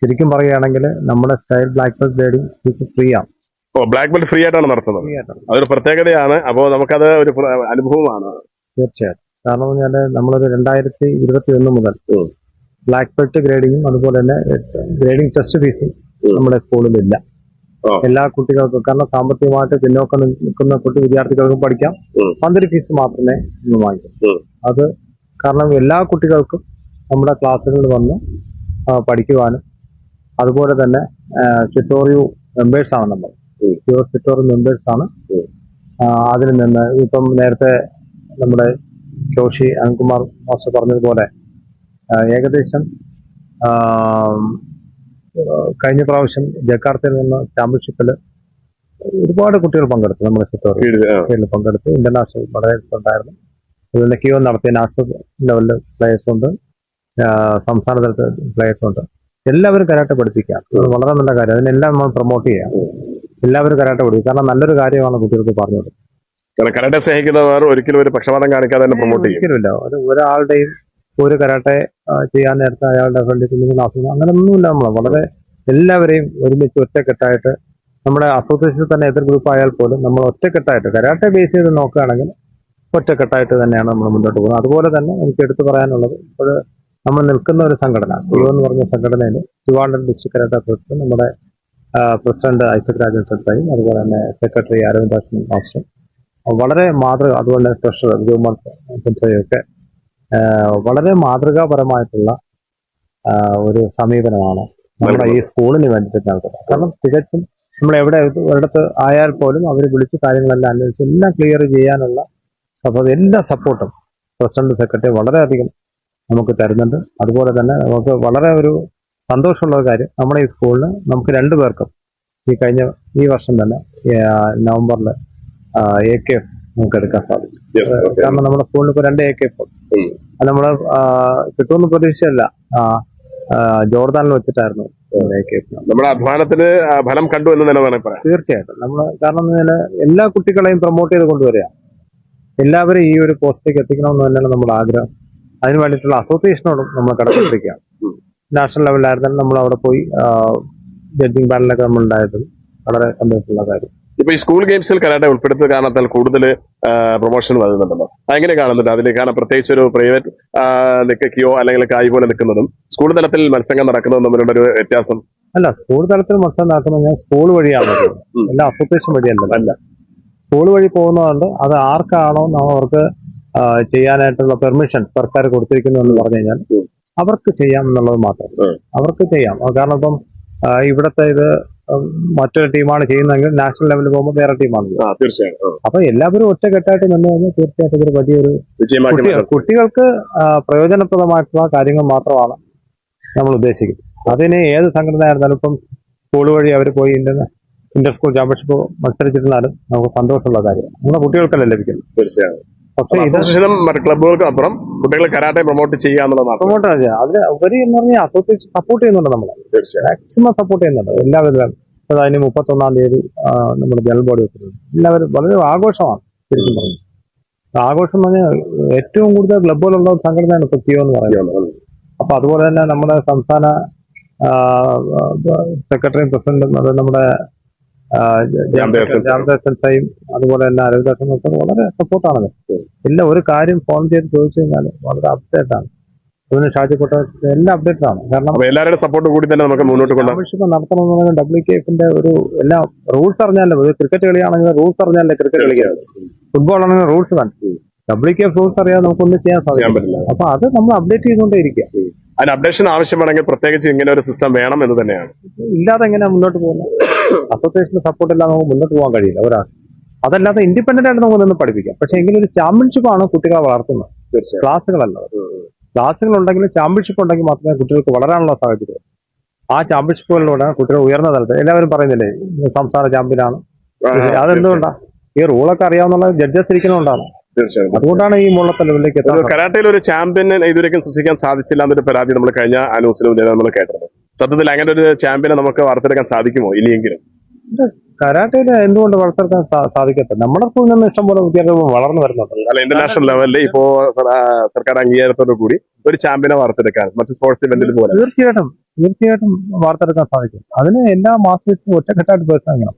ശരിക്കും പറയുകയാണെങ്കിൽ നമ്മുടെ style black belt grading free ആണ് ഓ ബ്ലാക്ക് ബെൽറ്റ് ഫ്രീ ആയിട്ടാണ് നടത്തുന്നത്. അതൊരു പ്രത്യേകതയാണ്. അപ്പോൾ നമുക്കത് ഒരു അനുഭവമാണ്. തീർച്ചയായിട്ടും. കാരണം എന്ന് പറഞ്ഞാൽ നമ്മളൊരു രണ്ടായിരത്തി ഇരുപത്തി ഒന്ന് മുതൽ. ബ്ലാക്ക് ബെൽറ്റ് ഗ്രേഡിങ്ങും അതുപോലെ തന്നെ ഗ്രേഡിംഗ് ടെസ്റ്റ് ഫീസും നമ്മുടെ സ്കൂളിലില്ല. ഇല്ല എല്ലാ കുട്ടികൾക്കും കാരണം സാമ്പത്തികമായിട്ട് പിന്നോക്കം നിൽക്കുന്ന കുട്ടി വിദ്യാർത്ഥികൾക്കും പഠിക്കാം. പന്തിരി ഫീസ് മാത്രമേ വാങ്ങിക്കൂ. അത് കാരണം എല്ലാ കുട്ടികൾക്കും നമ്മുടെ ക്ലാസ്സുകളിൽ വന്ന് പഠിക്കുവാനും അതുപോലെ തന്നെ ട്യൂട്ടോറിയൽ മെമ്പേഴ്സ് ആണ് നമ്മൾ. ട്യൂട്ടോറിയൽ മെമ്പേഴ്സ് ആണ്. ഉം. ആ, അതിൽ നിന്ന് ഇപ്പം നേരത്തെ നമ്മുടെ ജോഷി അനിൽകുമാർ മാസ്റ്റർ പറഞ്ഞതുപോലെ ഏകദേശം കഴിഞ്ഞ പ്രാവശ്യം ജക്കാർത്തയിൽ നിന്ന് ചാമ്പ്യൻഷിപ്പിൽ ഒരുപാട് കുട്ടികൾ പങ്കെടുത്തു നമ്മുടെ. കീഴിൽ പങ്കെടുത്തു. ഇന്റർനാഷണൽ പ്ലേയേഴ്സ് ഉണ്ടായിരുന്നു. അതുപോലെ ക്യൂ നടത്തിയ നാഷണൽ ലെവലിൽ പ്ലേയേഴ്സ് ഉണ്ട്. സംസ്ഥാന തലത്തിൽ പ്ലേയേഴ്സ് ഉണ്ട്. എല്ലാവരും കരാട്ടെ പഠിപ്പിക്കാം. വളരെ നല്ല കാര്യം. അതിനെല്ലാം നമ്മൾ പ്രൊമോട്ട് ചെയ്യാം. എല്ലാവരും കരാട്ടെ പഠിക്കും കാരണം നല്ലൊരു കാര്യമാണ് കുട്ടികൾക്ക് പറഞ്ഞു കൊടുക്കുന്നത്. കരാട്ടെ സ്നേഹിക്കുന്നവർ ഒരിക്കലും ഒരു പക്ഷപാതം കാണിക്കാതെ തന്നെ പ്രൊമോട്ട് ചെയ്യും. ഒരിക്കലുമില്ല. ഒരു ഒരാളുടെയും ഒരു കരാട്ടെ ചെയ്യാൻ നേരത്തെ അയാളുടെ ഫ്രണ്ടിൽ കുഞ്ഞുങ്ങൾ ക്ലാസ് അങ്ങനെയൊന്നുമില്ല നമ്മൾ വളരെ എല്ലാവരെയും ഒരുമിച്ച് ഒറ്റക്കെട്ടായിട്ട് നമ്മുടെ അസോസിയേഷനിൽ തന്നെ എതിർ ഗ്രൂപ്പ് ആയാൽ പോലും നമ്മൾ ഒറ്റക്കെട്ടായിട്ട് കരാട്ടെ ബേസ് ചെയ്ത് നോക്കുകയാണെങ്കിൽ ഒറ്റക്കെട്ടായിട്ട് തന്നെയാണ് നമ്മൾ മുന്നോട്ട് പോകുന്നത്. അതുപോലെ തന്നെ എനിക്ക് എടുത്തു പറയാനുള്ളത് ഇപ്പോൾ നമ്മൾ നിൽക്കുന്ന ഒരു സംഘടന യു എന്ന് പറഞ്ഞ സംഘടനയിൽ ട്രിവാൻഡ്രം ഡിസ്ട്രിക്ട് കലക്ടർ നമ്മുടെ പ്രസിഡന്റ് ഐസക് രാജൻ സത്തായും അതുപോലെ തന്നെ സെക്രട്ടറി അരവിന്ദാഷൻ മാസ്റ്ററും വളരെ മാതൃക അതുപോലെ തന്നെ ട്രഷറർ വിജയകുമാർ വളരെ മാതൃകാപരമായിട്ടുള്ള ഒരു സമീപനമാണ് നമ്മുടെ ഈ സ്കൂളിന് വേണ്ടിയിട്ട് നടത്തുന്നത്. കാരണം തികച്ചും നമ്മൾ എവിടെ ഒരിടത്ത് ആയാൽ പോലും അവർ വിളിച്ച് കാര്യങ്ങളെല്ലാം അന്വേഷിച്ച് എല്ലാം ക്ലിയർ ചെയ്യാനുള്ള എല്ലാ സപ്പോർട്ടും പ്രസിഡന്റ് സെക്രട്ടറി വളരെയധികം നമുക്ക് തരുന്നുണ്ട്. അതുപോലെ തന്നെ നമുക്ക് വളരെ ഒരു സന്തോഷമുള്ള ഒരു കാര്യം. നമ്മുടെ ഈ സ്കൂളിൽ നമുക്ക് രണ്ടു പേർക്കും ഈ കഴിഞ്ഞ ഈ വർഷം തന്നെ നവംബറിൽ എ കെ എഫ് നമുക്ക് എടുക്കാൻ സാധിച്ചു. കാരണം നമ്മുടെ സ്കൂളിൽ ഇപ്പോൾ രണ്ട് എ കെ എഫ്. അത് നമ്മൾ കിട്ടുമെന്ന് പ്രതീക്ഷയല്ല. ജോർദാനിൽ വെച്ചിട്ടായിരുന്നു നമ്മുടെ അധ്വാനത്തിന് ഫലം കണ്ടു എന്ന് പറയാം. തീർച്ചയായിട്ടും. നമ്മൾ കാരണം എല്ലാ കുട്ടികളെയും പ്രൊമോട്ട് ചെയ്ത് കൊണ്ടുവരിക. എല്ലാവരും ഈ ഒരു പോസ്റ്റിലേക്ക് എത്തിക്കണമെന്ന് തന്നെയാണ് നമ്മുടെ ആഗ്രഹം. അതിന് വേണ്ടിയിട്ടുള്ള അസോസിയേഷനോടും നമ്മൾ കടപ്പെട്ടിരിക്കുകയാണ് നാഷണൽ ലെവലിലായിരുന്നാലും നമ്മൾ അവിടെ പോയി ജഡ്ജിങ് പാനലൊക്കെ നമ്മൾ ഉണ്ടായത് വളരെ സന്തോഷമുള്ള കാര്യം. ഇപ്പൊ ഈ സ്കൂൾ ഗെയിംസിൽ കരാട്ടെ ഉൾപ്പെടുത്തിയ കാരണത്താൽ കൂടുതൽ പ്രൊമോഷൻ വരുന്നുണ്ടല്ലോ അങ്ങനെ കാണുന്നുണ്ട്? അതിന് കാരണം പ്രത്യേകിച്ച് ഒരു പ്രൈവറ്റ് നിൽക്കുകയോ അല്ലെങ്കിൽ കായ് പോലെ നിൽക്കുന്നതും സ്കൂൾ തലത്തിൽ മത്സരങ്ങൾ നടക്കുന്നതും തമ്മിലുള്ള ഒരു വ്യത്യാസം? അല്ല സ്കൂൾ തലത്തിൽ മത്സരം നടക്കുന്നത് ഞാൻ സ്കൂൾ വഴിയാണ്. അല്ല അസോസിയേഷൻ വഴിയല്ല. അല്ല. സ്കൂൾ വഴി പോകുന്നതുകൊണ്ട് അത് ആർക്കാണോ അവർക്ക് ചെയ്യാനായിട്ടുള്ള പെർമിഷൻ സർക്കാർ കൊടുത്തിരിക്കുന്നു എന്ന് പറഞ്ഞു കഴിഞ്ഞാൽ അവർക്ക് ചെയ്യാം എന്നുള്ളത് മാത്രം. അവർക്ക് ചെയ്യാം. കാരണം ഇപ്പം ഇവിടത്തെ ഇത് മറ്റൊരു ടീമാണ് ചെയ്യുന്നതെങ്കിൽ നാഷണൽ ലെവലിൽ പോകുമ്പോൾ വേറെ ടീമാണ് തീർച്ചയായും. അപ്പൊ എല്ലാവരും ഒറ്റക്കെട്ടായിട്ട് നിന്ന് കഴിഞ്ഞാൽ തീർച്ചയായിട്ടും ഇതൊരു വലിയൊരു കുട്ടികൾക്ക് പ്രയോജനപ്രദമായിട്ടുള്ള കാര്യങ്ങൾ മാത്രമാണ് നമ്മൾ ഉദ്ദേശിക്കുന്നത്. അതിന് ഏത് സംഘടന ആയിരുന്നാലും ഇപ്പം സ്കൂൾ വഴി അവർ പോയി ഇന്റർ ഇന്റർ സ്കൂൾ ചാമ്പ്യൻഷിപ്പ് മത്സരിച്ചിരുന്നാലും നമുക്ക് സന്തോഷമുള്ള കാര്യമാണ്. നമ്മുടെ കുട്ടികൾക്കല്ലേ ലഭിക്കുന്നത്? തീർച്ചയായും. പക്ഷേ അസോസിയേഷനും മറ്റു ക്ലബ്ബുകൾക്കും അപ്പുറം കുട്ടികളെ കരാട്ടെ പ്രൊമോട്ട് ചെയ്യുക എന്നുള്ളത് മാത്രം പ്രൊമോട്ട് അതിന് ഉപരി എന്ന് പറഞ്ഞാൽ അസോസിയേഷൻ സപ്പോർട്ട് ചെയ്യുന്നുണ്ട് തീർച്ചയായും. മാക്സിമം സപ്പോർട്ട് ചെയ്യുന്നുണ്ട്. എല്ലാവരും അതിന് മുപ്പത്തൊന്നാം തീയതി നമ്മുടെ ജനറൽ ബോഡി വെച്ചിട്ടുണ്ട്. എല്ലാവരും വളരെ ആഘോഷമാണ് ശരിക്കും പറഞ്ഞു ആഘോഷം എന്ന് പറഞ്ഞാൽ ഏറ്റവും കൂടുതൽ ക്ലബുകളുള്ള ഒരു സംഘടനയാണ് ഇപ്പൊ എന്ന് പറയുന്നത്. അപ്പൊ അതുപോലെ തന്നെ നമ്മുടെ സംസ്ഥാന സെക്രട്ടറിയും പ്രസിഡന്റും അത് നമ്മുടെ രാംദേവ് രാമദാസൻസായും അതുപോലെ തന്നെ അരവിന്ദാസനൊക്കെ വളരെ സപ്പോർട്ടാണ് എല്ലാ ഒരു കാര്യം ഫോൺ ചെയ്ത് ചോദിച്ചു കഴിഞ്ഞാൽ വളരെ അപ്ഡേറ്റ് ആണ്. അതുപോലെ ഷാജി കൊട്ട എല്ലാ അപ്ഡേറ്റഡ് ആണ്. കാരണം എല്ലാവരുടെ സപ്പോർട്ട് കൂടി തന്നെ നമുക്ക് മുന്നോട്ട് കൊണ്ടുപോകാം നടത്തണം നടത്തണമെന്ന് ഡബ്ല്യു കെ എഫിന്റെ ഒരു എല്ലാ റൂൾസ് അറിഞ്ഞാലും ഒരു ക്രിക്കറ്റ് കളിയാണെങ്കിൽ റൂൾസ് അറിഞ്ഞാലേ ക്രിക്കറ്റ് കളിക്കാൻ ഫുട്ബോൾ ആണെങ്കിൽ റൂൾസ് മനസ്സിലായി ഡബ്ല്യു കെ എഫ് റൂൾസ് അറിയാതെ നമുക്കൊന്നും ചെയ്യാൻ ചെയ്യാൻ സാധിക്കും പറ്റില്ല. അപ്പൊ അത് നമ്മൾ അപ്ഡേറ്റ് ചെയ്തുകൊണ്ടേ ഇരിക്കുക. അതിന് അപ്ഡേഷൻ ആവശ്യമാണെങ്കിൽ പ്രത്യേകിച്ച് ഇങ്ങനെ ഒരു സിസ്റ്റം വേണം എന്ന് തന്നെയാണ്. ഇല്ലാതെ എങ്ങനെ മുന്നോട്ട് പോകുന്നത്? അസോസിയേഷന്റെ സപ്പോർട്ട് ഇല്ലാതെ നമുക്ക് മുന്നോട്ട് പോകാൻ കഴിയില്ല ഒരാൾ അതല്ലാതെ ഇൻഡിപെൻഡന്റ് ആയിട്ട് നമുക്ക് നിന്ന് പഠിപ്പിക്കാം. പക്ഷെ എങ്കിലും ഒരു ചാമ്പ്യൻഷിപ്പ് ആണ് കുട്ടികളെ വളർത്തുന്നത്. ക്ലാസ്സുകളല്ല ക്ലാസ്സുകൾ ഉണ്ടെങ്കിൽ ചാമ്പ്യൻഷിപ്പ് ഉണ്ടെങ്കിൽ മാത്രമേ കുട്ടികൾക്ക് വളരാനുള്ള സാഹചര്യം ആ ചാമ്പ്യൻഷിപ്പുകളിലൂടെ കുട്ടികൾ ഉയർന്ന തലത്തിൽ എല്ലാവരും പറയുന്നില്ലേ സംസ്ഥാന ചാമ്പ്യനാണ് അതെന്തുകൊണ്ടാ? ഈ റൂളൊക്കെ അറിയാവുന്ന ജഡ്ജസ് ഇരിക്കുന്നതുകൊണ്ടാണ്. അതുകൊണ്ടാണ് ഈ മുള്ളത്തലവിലേക്ക് കരാട്ടയിൽ ഒരു ചാമ്പ്യനെ ഇതുവരെയും സൃഷ്ടിക്കാൻ സാധിച്ചില്ല എന്നൊരു പരാതി നമ്മൾ കഴിഞ്ഞ അനൗസിലും നമ്മൾ കേട്ടിരുന്നു സത്യത്തിൽ അങ്ങനെ ഒരു ചാമ്പ്യനെ നമുക്ക് വാർത്തെടുക്കാൻ സാധിക്കുമോ? ഇനിയെങ്കിലും കരാട്ടയിൽ എന്തുകൊണ്ട് വളർത്തിയെടുക്കാൻ സാ- സാധിക്കത്തില്ല? നമ്മുടെ സ്കൂളിൽ നിന്ന് ഇഷ്ടംപോലെ വിദ്യാർത്ഥികൾ വളർന്നു വരുന്നുണ്ട് അല്ല ഇന്റർനാഷണൽ ലെവലിൽ ഇപ്പോ സർക്കാർ അംഗീകാരത്തോടു കൂടി ഒരു ചാമ്പ്യനെ വാർത്തെടുക്കാൻ മറ്റ് സ്പോർട്സ് ഇവന്റിൽ പോലെ. തീർച്ചയായിട്ടും തീർച്ചയായിട്ടും വാർത്തെടുക്കാൻ സാധിക്കും. അതിന് എല്ലാ മാസ്റ്റേഴ്സും ഒറ്റക്കെട്ടായിട്ട് പരിശ്രമിക്കണം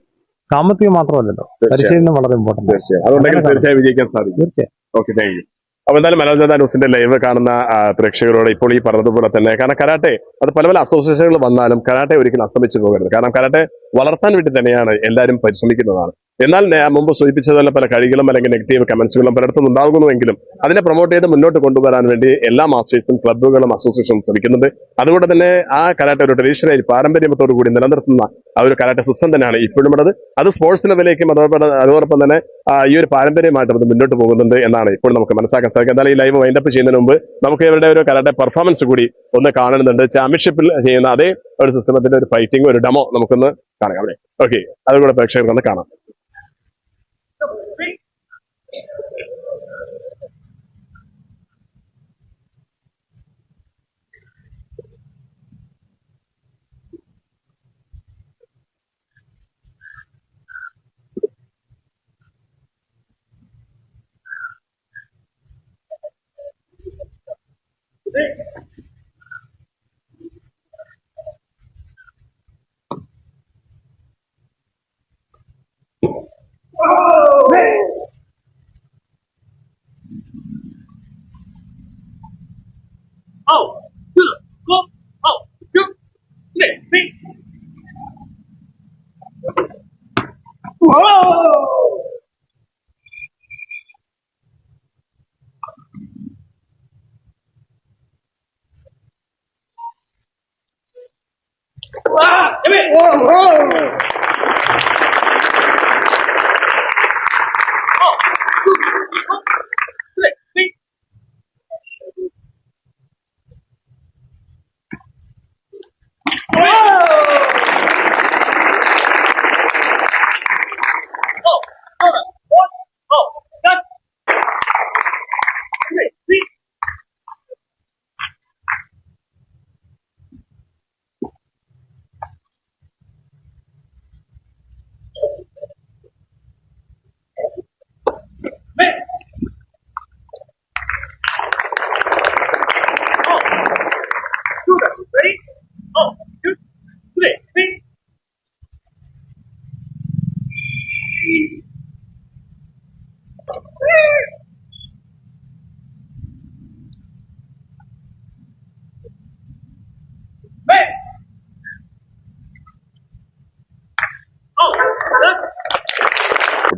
സാമ്പത്തികം മാത്രമല്ലല്ലോ. പരിശീലനം വളരെ ഇമ്പോർട്ടന്റ് തീർച്ചയായും. തീർച്ചയായും വിജയിക്കാൻ സാധിക്കും. തീർച്ചയായും. ഓക്കെ താങ്ക് യു അപ്പൊ എന്തായാലും മനോജത ന്യൂസിന്റെ ലൈവ് കാണുന്ന പ്രേക്ഷകരോട് ഇപ്പോൾ ഈ പറഞ്ഞതുപോലെ തന്നെ. കാരണം കരാട്ടെ അത് പല പല അസോസിയേഷനുകൾ വന്നാലും കരാട്ടെ ഒരിക്കലും അസ്തമിച്ചു പോകരുത്. കാരണം കരാട്ടെ വളർത്താൻ വേണ്ടി തന്നെയാണ് എല്ലാവരും പരിശ്രമിക്കുന്നതാണ്. എന്നാൽ മുമ്പ് സൂചിപ്പിച്ചതുപോലെ പല കഴികളും അല്ലെങ്കിൽ നെഗറ്റീവ് കമന്റ്സുകളും പലയിടത്തും ഉണ്ടാകുന്നുവെങ്കിലും അതിനെ പ്രൊമോട്ട് ചെയ്ത് മുന്നോട്ട് കൊണ്ടുവരാൻ വേണ്ടി എല്ലാ മാസ്റ്റേഴ്സും ക്ലബ്ബുകളും അസോസിയേഷനും ശ്രമിക്കുന്നുണ്ട്. അതുകൊണ്ട് തന്നെ ആ കരാട്ടെ ഒരു ട്രഡീഷണൽ പാരമ്പര്യത്തോടു കൂടി നിലനിർത്തുന്ന ആ ഒരു കരാട്ടെ സിസ്റ്റം തന്നെയാണ് ഇപ്പോഴും ഉള്ളത്. അത് സ്പോർട്സ് ലെവലിലേക്കും അതോടൊപ്പം അതോടൊപ്പം തന്നെ ഈ ഒരു പാരമ്പര്യമായിട്ട് അത് മുന്നോട്ട് പോകുന്നുണ്ട് എന്നാണ് ഇപ്പോൾ നമുക്ക് മനസ്സിലാക്കാൻ സാധിക്കും എന്നാൽ ഈ ലൈവ് വൈൻഡപ്പ് ചെയ്യുന്നതിന് മുമ്പ് നമുക്ക് ഇവരുടെ ഒരു കരാട്ടെ പെർഫോമൻസ് കൂടി ഒന്ന് കാണുന്നുണ്ട്. ചാമ്പ്യൻഷിപ്പിൽ ചെയ്യുന്ന അതേ ഒരു സിസ്റ്റത്തിന്റെ ഒരു ഫൈറ്റിംഗ് ഒരു ഡെമോ നമുക്കൊന്ന് കാണാം അവിടെ. ഓക്കെ അതുകൂടെ പ്രേക്ഷകർക്കൊന്ന് കാണാം. sick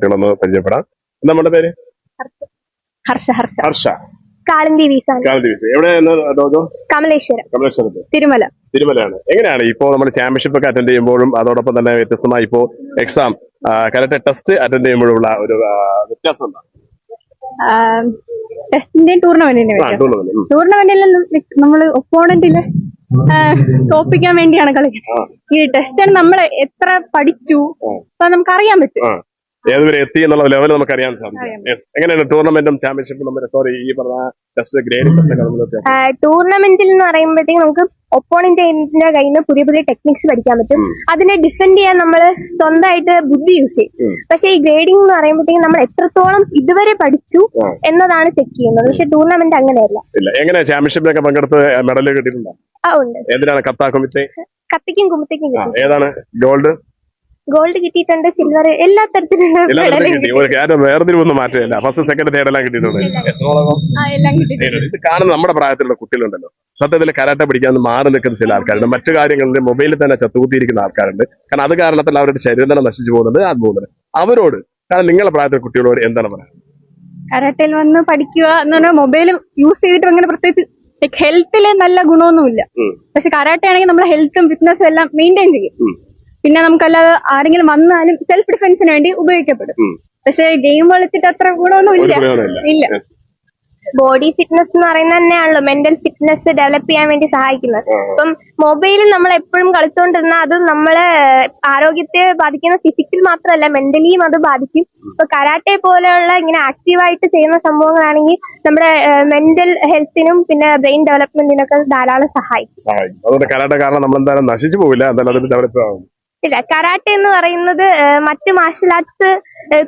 കുട്ടികളൊന്ന് പരിചയപ്പെടാം. നമ്മുടെ പേര്? ഹർഷ ഹർഷ. ഹർഷ. കാളിന്തി വിസ കാലം ദിവസം എവിടെ ഡോജോ കമലേശ്വരം. കമലേശ്വരത്ത്. തിരുമല. തിരുമലയാണ്. എങ്ങനെയാണ് ഇപ്പോ നമ്മൾ ചാമ്പ്യൻഷിപ്പ് ഒക്കെ അറ്റൻഡ് ചെയ്യുമ്പോഴും അതോടൊപ്പം തന്നെ വ്യത്യസ്തമായി ഇപ്പോ എക്സാം കരട്ടെ ടെസ്റ്റ് അറ്റൻഡ് ചെയ്യുമ്പോഴുള്ള ഒരു ആ, വ്യത്യാസം എന്താണ് ടെസ്റ്റിന്റെയും ടൂർണമെന്റിന്റെ ആ, tournament. ഉം. ടൂർണമെന്റിൽ നമ്മൾ ഒപ്പോണന്റിൽ തോപ്പിക്കാൻ വേണ്ടിയാണ് കളിക്കുന്നത് ഈ ടെസ്റ്റ് നമ്മൾ എത്ര പഠിച്ചു അപ്പൊ നമുക്ക് അറിയാൻ പറ്റും. ആ. ഏതുവരെ എത്തി എന്നുള്ള ലെവൽ നമുക്ക് അറിയാൻ സാധിക്കും. എങ്ങനെയാണ് ടൂർണമെന്റും ചാമ്പ്യൻഷിപ്പും നമ്മൾ സോറി ഈ പറഞ്ഞ ടെസ്റ്റ് ടൂർണമെന്റിൽ എന്ന് പറയുമ്പോഴത്തേക്ക് നമുക്ക് ഒപ്പോണന്റിന്റെ കയ്യിൽ നിന്ന് പുതിയ പുതിയ ടെക്നിക്സ് പഠിക്കാൻ പറ്റും. അതിനെ ഡിഫെൻഡ് ചെയ്യാൻ നമ്മൾ സ്വന്തമായിട്ട് ബുദ്ധി യൂസ് ചെയ്യും. പക്ഷെ ഈ ഗ്രേഡിംഗ് എന്ന് പറയുമ്പോഴത്തേക്ക് നമ്മൾ എത്രത്തോളം ഇതുവരെ പഠിച്ചു. എന്നതാണ് ചെക്ക് ചെയ്യുന്നത്. പക്ഷെ ടൂർണമെന്റ് അങ്ങനെയല്ല. എങ്ങനെ ചാമ്പ്യൻഷിപ്പിലൊക്കെ പങ്കെടുത്ത് മെഡൽ കിട്ടിയിട്ടുണ്ടോ? ആ ഉണ്ട്. എന്തിനാണ് കത്താ കൊമിത്തെ കത്തിക്കും കുമ്പത്തേക്കും ഏതാണ്? ഗോൾഡ് ഗോൾഡ് കിട്ടിയിട്ടുണ്ട് സിൽവർ എല്ലാ തരത്തിലുള്ള കിട്ടി. ഒരു കാര്യം വേർതിരിവൊന്നും മാറ്റമില്ല. ഫസ്റ്റ് സെക്കൻഡ് തേർഡ് എല്ലാം കിട്ടിയിട്ടുണ്ട് ആ, എല്ലാം ഇത് കാണുന്ന നമ്മുടെ പ്രായത്തിലുള്ള കുട്ടികളുണ്ടല്ലോ. സത്യത്തിൽ കരാട്ടെ പിടിക്കാൻ മാറി നിൽക്കുന്ന ചില ആൾക്കാരുണ്ട്. മറ്റു കാര്യങ്ങളിൽ മൊബൈലിൽ തന്നെ ചത്തുകൂത്തിയിരിക്കുന്ന ആൾക്കാരുണ്ട്. കാരണം അത് കാരണത്തിൽ അവരുടെ ശരീരം തന്നെ നശിച്ചു പോകുന്നത് അത് പോകുന്നത് അവരോട് കാരണം നിങ്ങളെ പ്രായത്തിലെ കുട്ടികളോട് എന്താണ് പറയുക കരാട്ടയിൽ വന്ന് പഠിക്കുക എന്ന് പറഞ്ഞാൽ മൊബൈൽ യൂസ് ചെയ്തിട്ട് അങ്ങനെ പ്രത്യേകിച്ച് ലൈക് ഹെൽത്തിൽ നല്ല ഗുണമൊന്നുമില്ല. ഉം. പക്ഷെ കരാട്ടെ ആണെങ്കിൽ നമ്മുടെ ഹെൽത്തും ഫിറ്റ്നസും എല്ലാം മെയിന്റെയിൻ ചെയ്യും. ഉം. പിന്നെ നമുക്കല്ലാതെ ആരെങ്കിലും വന്നാലും സെൽഫ് ഡിഫെൻസിന് വേണ്ടി ഉപയോഗിക്കപ്പെടും. പക്ഷെ ഗെയിം കളിച്ചിട്ട് അത്ര ഗുണമൊന്നും ഇല്ല. ഇല്ല ബോഡി ഫിറ്റ്നസ് എന്ന് പറയുന്നത് തന്നെയാണല്ലോ മെന്റൽ ഫിറ്റ്നസ് ഡെവലപ്പ് ചെയ്യാൻ വേണ്ടി സഹായിക്കുന്നത്. ഇപ്പം മൊബൈലിൽ നമ്മൾ എപ്പോഴും കളിച്ചുകൊണ്ടിരുന്നാൽ അത് നമ്മളെ ആരോഗ്യത്തെ ബാധിക്കുന്ന ഫിസിക്കൽ മാത്രമല്ല മെന്റലിയും അത് ബാധിക്കും. ഇപ്പൊ കരാട്ടെ പോലെയുള്ള ഇങ്ങനെ ആക്റ്റീവായിട്ട് ചെയ്യുന്ന സംഭവങ്ങളാണെങ്കിൽ നമ്മുടെ മെന്റൽ ഹെൽത്തിനും പിന്നെ ബ്രെയിൻ ഡെവലപ്മെന്റിനൊക്കെ ധാരാളം സഹായിക്കും. സഹായിക്കും. അതുകൊണ്ട് കരാട്ടെ കാരണം നമ്മൾ എന്തായാലും നശിച്ചു പോവില്ല എന്തായാലും അതിന് ഡെവലപ്പ് ആവും. ഇല്ല കരാട്ടെ എന്ന് പറയുന്നത് മറ്റു മാർഷൽ ആർട്സ്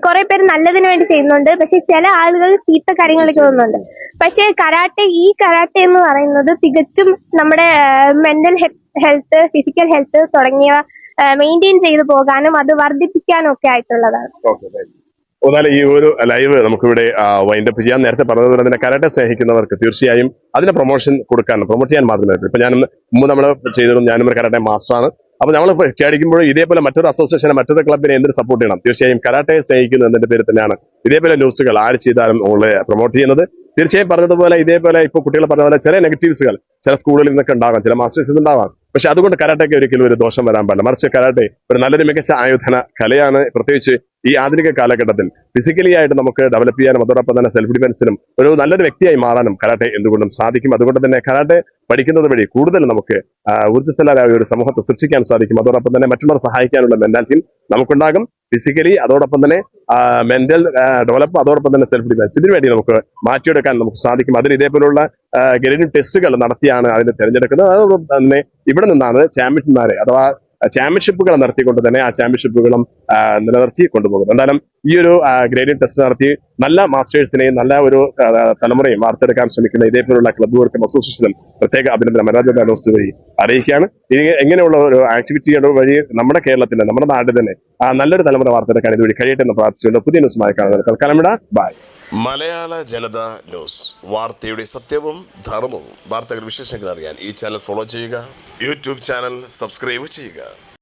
കുറെ പേര് നല്ലതിന് വേണ്ടി ചെയ്യുന്നുണ്ട്. പക്ഷെ ചില ആളുകൾ ചീത്ത കാര്യങ്ങളിലേക്ക് പോകുന്നുണ്ട് പക്ഷെ കരാട്ടെ ഈ കരാട്ടെ എന്ന് പറയുന്നത് തികച്ചും നമ്മുടെ മെന്റൽ ഹെൽത്ത് ഫിസിക്കൽ ഹെൽത്ത് തുടങ്ങിയവ മെയിന്റെയിൻ ചെയ്തു പോകാനും അത് വർദ്ധിപ്പിക്കാനും ഒക്കെ ആയിട്ടുള്ളതാണ്. എന്നാൽ ഈ ഒരു ലൈവ് നമുക്കിവിടെ വൈൻഡപ്പ് ചെയ്യാം. നേരത്തെ പറഞ്ഞതുപോലെ തന്നെ കരാട്ടെ സ്നേഹിക്കുന്നവർക്ക് തീർച്ചയായും അതിന് പ്രൊമോഷൻ കൊടുക്കാൻ പ്രൊമോട്ട് ചെയ്യാൻ മാത്രമേ ഇപ്പൊ ഞാൻ മുമ്പ് നമ്മൾ ചെയ്തതും ഞാനും ഒരു കരാട്ടെ മാസ്റ്ററാണ് അപ്പൊ നമ്മൾ ചേടിക്കുമ്പോഴും ഇതേപോലെ മറ്റൊരു അസോസിയേഷനെ മറ്റൊരു ക്ലബിനെ എന്തിനു സപ്പോർട്ട് ചെയ്യണം? തീർച്ചയായും കരാട്ടെ സ്നേഹിക്കുന്നു എന്നതിന്റെ പേര് തന്നെയാണ് ഇതേപോലെ ന്യൂസുകൾ ആര് ചെയ്താലും നമ്മളെ പ്രൊമോട്ട് ചെയ്യുന്നത്. തീർച്ചയായും പറഞ്ഞതുപോലെ ഇതേപോലെ ഇപ്പോൾ കുട്ടികൾ പറഞ്ഞ പോലെ ചില നെഗറ്റീവ്സുകൾ ചില സ്കൂളുകളിൽ നിന്നൊക്കെ ഉണ്ടാകാം ചില മാസ്റ്റേഴ്സിൽ ഉണ്ടാവാം പക്ഷെ അതുകൊണ്ട് കരാട്ടയ്ക്ക് ഒരിക്കലും ഒരു ദോഷം വരാൻ പാടില്ല. മറിച്ച് കരാട്ടെ ഒരു നല്ലൊരു മികച്ച ആയുധന കലയാണ്. പ്രത്യേകിച്ച് ഈ ആധുനിക കാലഘട്ടത്തിൽ ഫിസിക്കലി ആയിട്ട് നമുക്ക് ഡെവലപ്പ് ചെയ്യാനും അതോടൊപ്പം തന്നെ സെൽഫ് ഡിഫൻസിനും ഒരു നല്ലൊരു വ്യക്തിയായി മാറാനും കരാട്ടെ എന്തുകൊണ്ടും സാധിക്കും. അതുകൊണ്ട് തന്നെ കരാട്ടെ പഠിക്കുന്നത് വഴി കൂടുതൽ നമുക്ക് ഊർജസ്വലരായ ഒരു സമൂഹത്തെ സൃഷ്ടിക്കാൻ സാധിക്കും. അതോടൊപ്പം തന്നെ മറ്റുള്ളവർ സഹായിക്കാനുള്ള മെന്റാലിറ്റി നമുക്കുണ്ടാകും. ഫിസിക്കലി അതോടൊപ്പം തന്നെ മെന്റൽ ഡെവലപ്പ് അതോടൊപ്പം തന്നെ സെൽഫ് ഡിഫൻസ് ഇതിനു വേണ്ടി നമുക്ക് മാറ്റിയെടുക്കാൻ നമുക്ക് സാധിക്കും. അതിന് ഇതേപോലുള്ള ഗ്രേഡിംഗ് ടെസ്റ്റുകൾ നടത്തിയാണ് അതിനെ തിരഞ്ഞെടുക്കുന്നത്. അതോടൊപ്പം തന്നെ ഇവിടെ നിന്നാണ് ചാമ്പ്യന്മാരെ അഥവാ ചാമ്പ്യൻഷിപ്പുകൾ നടത്തിക്കൊണ്ട് തന്നെ ആ ചാമ്പ്യൻഷിപ്പുകളും നിലനിർത്തി കൊണ്ടുപോകുന്നു എന്തായാലും ഈ ഒരു ഗ്രേഡിംഗ് ടെസ്റ്റ് നടത്തി നല്ല മാസ്റ്റേഴ്സിനെയും നല്ല ഒരു തലമുറയും വാർത്തെടുക്കാൻ ശ്രമിക്കുന്ന ഇതേപോലുള്ള ക്ലബ്ബുകൾക്കും അസോസിയേഷനും പ്രത്യേക അഭിനന്ദനം. മരാജ ഡോസ് വഴി അറിയിക്കുകയാണ്. ഇനി എങ്ങനെയുള്ള ഒരു ആക്ടിവിറ്റിയുടെ വഴി നമ്മുടെ കേരളത്തിന്റെ നമ്മുടെ നാട്ടിൽ തന്നെ നല്ലൊരു തലമുറ വാർത്തെടുക്കാൻ ഇതുവഴി കഴിയട്ടെ എന്ന് പ്രാർത്ഥിച്ചുകൊണ്ട് പുതിയ ന്യൂസുമായി കാണുന്നത് തൽക്കാലം ഇടാ ബൈ മലയാള ജനത ന്യൂസ്. വാർത്തയുടെ സത്യവും ധർമ്മവും. വാർത്തകൾ വിശേഷങ്ങൾ അറിയാൻ ഈ ചാനൽ ഫോളോ ചെയ്യുക. യൂട്യൂബ് ചാനൽ സബ്സ്ക്രൈബ് ചെയ്യുക.